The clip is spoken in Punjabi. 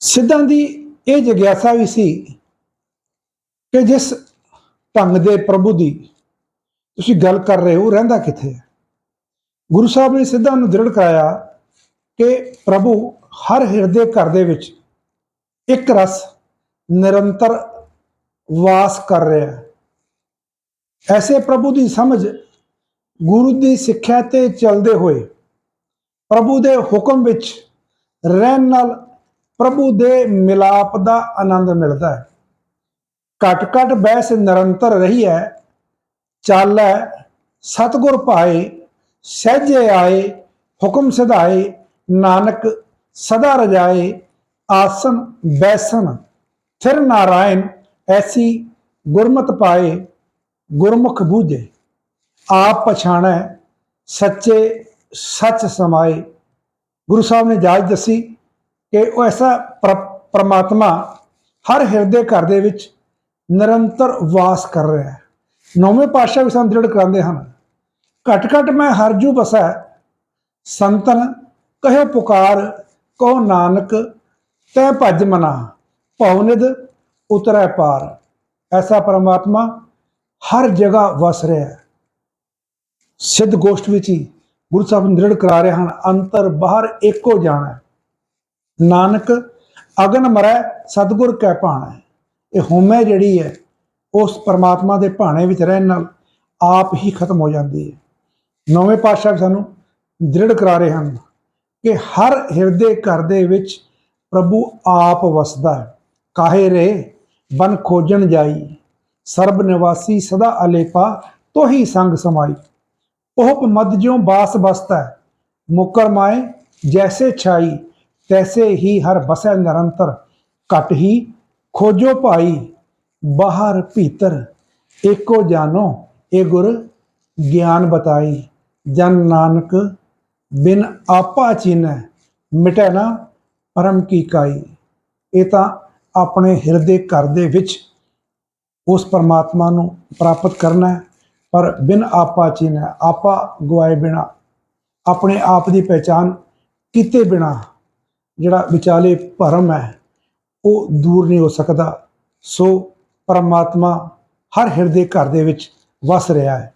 ਸਿੱਧਾਂ ਦੀ ਇਹ ਜਗਿਆਸਾ ਵੀ ਸੀ ਕਿ ਜਿਸ ਢੰਗ ਦੇ ਪ੍ਰਭੂ ਦੀ ਤੁਸੀਂ ਗੱਲ ਕਰ ਰਹੇ ਹੋ ਰਹਿੰਦਾ ਕਿੱਥੇ ਹੈ? ਗੁਰੂ ਸਾਹਿਬ ਨੇ ਸਿੱਧਾਂ ਨੂੰ ਦ੍ਰਿੜ ਕਰਾਇਆ ਕਿ ਪ੍ਰਭੂ ਹਰ ਹਿਰਦੇ ਘਰ ਦੇ ਵਿੱਚ ਇੱਕ ਰਸ ਨਿਰੰਤਰ ਵਾਸ ਕਰ ਰਿਹਾ ਹੈ। ਐਸੇ ਪ੍ਰਭੂ ਦੀ ਸਮਝ ਗੁਰੂ ਦੀ ਸਿੱਖਿਆ ਤੇ ਚੱਲਦੇ ਹੋਏ ਪ੍ਰਭੂ ਦੇ ਹੁਕਮ ਵਿੱਚ ਰਹਿਣ ਨਾਲ ਪ੍ਰਭੂ ਦੇ ਮਿਲਾਪ ਦਾ ਆਨੰਦ ਮਿਲਦਾ ਹੈ। ਘਟ ਘਟ ਬਹਿਸ ਨਿਰੰਤਰ ਰਹੀ ਹੈ। ਚਾਲੈ ਸਤਗੁਰ ਭਾਏ, ਸਹਿਜੇ ਆਏ, ਹੁਕਮ ਸਿਧਾਏ, ਨਾਨਕ ਸਦਾ ਰਜਾਏ, ਆਸਨ ਬੈਸਨ, ਥਿਰ ਨਾਰਾਇਣ, ਐਸੀ ਗੁਰਮਤ ਪਾਏ, ਗੁਰਮੁਖ ਬੂਝੇ। ਆਪ ਪਛਾਣੈ, ਸੱਚੇ ਸੱਚ ਸਮਾਏ। ਗੁਰੂ ਸਾਹਿਬ ਨੇ ਜਾਜ ਦੱਸੀ ਕਿ ਉਹ ਐਸਾ ਪ੍ਰ- ਪ੍ਰਮਾਤਮਾ ਹਰ ਹਿਰਦੇ ਘਰ ਦੇ ਵਿੱਚ ਨਿਰੰਤਰ ਵਾਸ ਕਰ ਰਿਹਾ ਹੈ। ਨੌਵੇਂ ਪਾਤਸ਼ਾਹ ਵੀ ਸਾਨੂੰ ਦ੍ਰਿੜ ਕਰਾਉਂਦੇ ਹਨ। ਘਟ ਘਟ ਮੈਂ ਹਰਜੂ ਬਸੈ ਸੰਤਨ ਕਹੇ ਪੁਕਾਰ, ਕਹੋ ਨਾਨਕ, ਤੈ ਭਜ ਮਨਾ ਭਉਨਿਦ ਉਤਰੈ ਪਾਰ। ਐਸਾ ਪ੍ਰਮਾਤਮਾ ਹਰ ਜਗ੍ਹਾ ਵਸ ਰਿਹਾ ਹੈ। ਸਿੱਧ ਗੋਸ਼ਟ ਵਿੱਚ ਹੀ ਗੁਰੂ ਸਾਹਿਬ ਦ੍ਰਿੜ ਕਰਾ ਰਹੇ ਹਨ, ਅੰਤਰ ਬਾਹਰ ਇੱਕੋ ਜਾਣਾ ਨਾਨਕ, ਅਗਨ ਮਰੈ, ਸਤਗੁਰ ਕੈ ਭਾਣਾ। ਇਹ ਹਉਮੈ ਜਿਹੜੀ ਹੈ, ਉਸ ਪਰਮਾਤਮਾ ਦੇ ਭਾਣੇ ਵਿੱਚ ਰਹਿਣ ਨਾਲ ਆਪ ਹੀ ਖਤਮ ਹੋ ਜਾਂਦੀ ਹੈ। ਨੌਵੇਂ ਪਾਤਸ਼ਾਹ ਸਾਨੂੰ ਦ੍ਰਿੜ ਕਰਾ ਰਹੇ ਹਨ ਕਿ ਹਰ ਹਿਰਦੇ ਘਰ ਦੇ ਵਿੱਚ ਪ੍ਰਭੂ ਆਪ ਵਸਦਾ ਹੈ। ਕਾਹੇ ਰੇ ਬਨ ਖੋਜਣ ਜਾਈ। ਸਰਬ ਨਿਵਾਸੀ ਸਦਾ ਅਲੇਪਾ, ਤੋਹੀ ਸੰਗ ਸਮਾਈ। ਉਹ ਮਦ ਜਿਉ ਬਾਸ ਬਸਤਾ ਹੈ ਮੁਕਰ ਮਾਏ, ਜੈਸੇ ਛਾਈ। ਤੈਸੇ ਹੀ ਹਰ ਬਸੈ ਨਿਰੰਤਰ, ਘਟ ਹੀ ਖੋਜੋ ਭਾਈ, ਬਾਹਰ ਭੀਤਰ, ਏਕੋ ਜਾਨੋ ਇਹ ਗੁਰ ਗਿਆਨ ਬਤਾਈ। ਜਨ ਨਾਨਕ ਬਿਨ ਆਪਾ ਚੀਨੈ, ਮਿਟੈ ਨਾ ਪਰਮ ਕੀ ਕਾਈ। ਇਹ ਤਾਂ ਆਪਣੇ ਹਿਰਦੇ ਘਰ ਦੇ ਵਿੱਚ ਉਸ ਪਰਮਾਤਮਾ ਨੂੰ ਪ੍ਰਾਪਤ ਕਰਨਾ ਹੈ, ਪਰ ਬਿਨ ਆਪਾ ਚੀਨੈ, ਆਪਾ ਗਵਾਏ ਬਿਨਾ, ਆਪਣੇ ਆਪ ਦੀ ਪਹਿਚਾਨ ਕੀਤੇ ਬਿਨਾ ਜਿਹੜਾ ਵਿਚਾਲੇ ਭਰਮ ਹੈ, ਉਹ ਦੂਰ ਨਹੀਂ ਹੋ ਸਕਦਾ। ਸੋ ਪਰਮਾਤਮਾ ਹਰ ਹਿਰਦੇ ਘਰ ਦੇ ਵਿੱਚ ਵਸ ਰਿਹਾ ਹੈ।